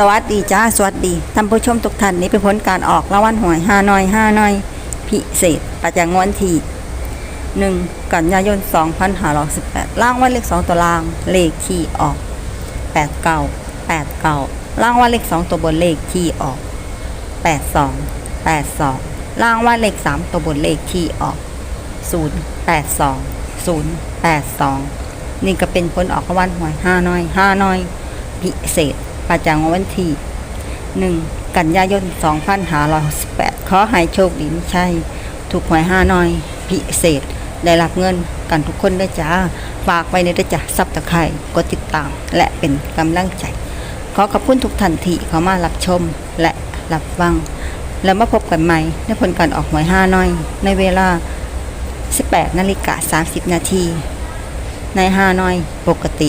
สวัสดีจ้าสวัสดีท่านผู้ชมทุกท่านนี้เป็นผลการออกรางวัลหวยห้าน้อยห้าน้อย พิเศษประจำงวดวันที่หนึ่งกันยายนสองพันห้าร้อยสิบแปดล่างวันเลขสองตัวล่างเลขที่ออกแปดเก้าแปดเก้าล่างวันเลขสองตัวบนเลขที่ออกแปดสองแปดสองล่างวันเลขสามตัวบนเลขที่ออกศูนย์แปดสองศูนย์แปดสองนี่ก็เป็นผลออกรางวัลหวยห้าน้อยห้าน้อย พิเศษ ประจำวันที่หนึ่งกันยายน2568ขอให้โชคดีไม่ใช่ ถูกหวยห้าน้อยพิเศษ ได้รับเงินกันทุกคนได้จ้า ฝากไว้ในด้วจ้าซับตะไคร่กดติดตาม และเป็นกำลังใจ ขอขอบคุณทุกท่านทีเข้ามารับชมและรับฟัง แล้วมาพบกันใหม่ในผลการออกหวยห้าน้อย ในเวลา 18นาฬิกา30 นาทีในห้าน้อยปกติ